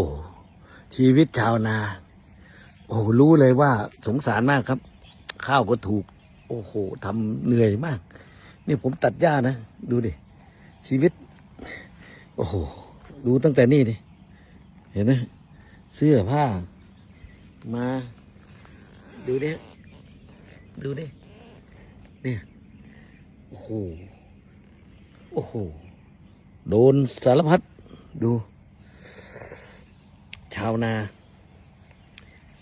้ชีวิตชาวนา โอ้โหรู้เลยว่าสงสารมากครับ ข้าวก็ถูก โอ้โหทำเหนื่อยมาก นี่ผมตัดหญ้านะ ดูดิ ชีวิต โอ้โห ดูตั้งแต่นี่ดิเห็นไหมเสื้อผ้า มา ดูดิดูดิเนี่ยโอ้โห โอ้โห โดนสารพัด ดู ชาวนา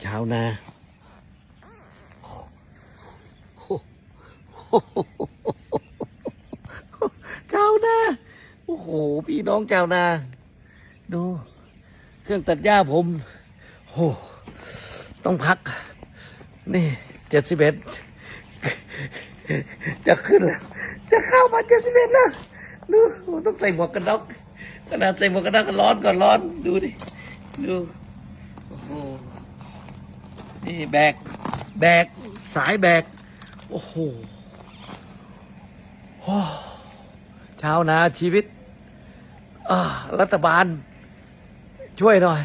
ชาวนาชาวนาโอ้โห พี่น้องชาวนา ดู เครื่องตัดหญ้าผมโอ้ต้องพัก นี่เจ็ดสิบเอ็ดจะขึ้นแล้ว จะเข้ามาเจ็ดสิบเอ็ดแล้วดูต้องใส่หมวกกันน็อกขนาดใส่หมวกกันน็อกก็ร้อนก่อนร้อนดูดิ ดู โอ้โห นี่แบก แบก สายแบก โอ้โหโอ้ชาวนาชีวิตรัฐบาล ช่วยหน่อย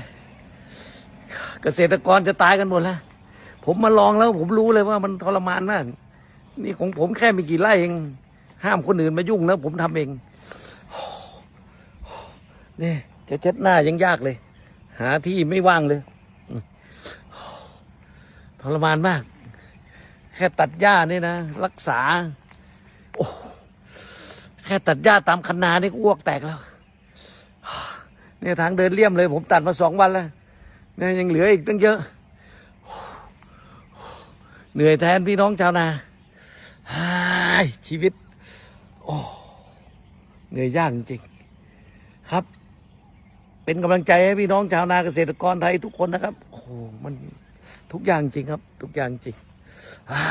เกษตรกรจะตายกันหมดแล้ว ผมมาลองแล้ว ผมรู้เลยว่ามันทรมานมาก นี่ของผมแค่ไม่กี่ไร่เอง ห้ามคนอื่นมายุ่งแล้วผมทำเองนี่จะเช็ดหน้ายังยากเลย หาที่ไม่ว่างเลยทรมานมาก แค่ตัดหญ้านี่นะ รักษา โอ้แค่ตัดหญ้าตามคันนานี่ก็อ้วกแตกแล้ว เนี่ยทางเดินเลี่ยมเลย ผมตัดมาสองวันแล้วเนี่ยยังเหลืออีกตั้งเยอะ เหนื่อยแทนพี่น้องชาวนาชีวิต โอ้เหนื่อยยากจริงครับ เป็นกำลังใจให้พี่น้องชาวนาเกษตรกรไทยทุกคนนะครับ โอ้โหมันทุกอย่างจริงครับ ทุกอย่างจริงอ่า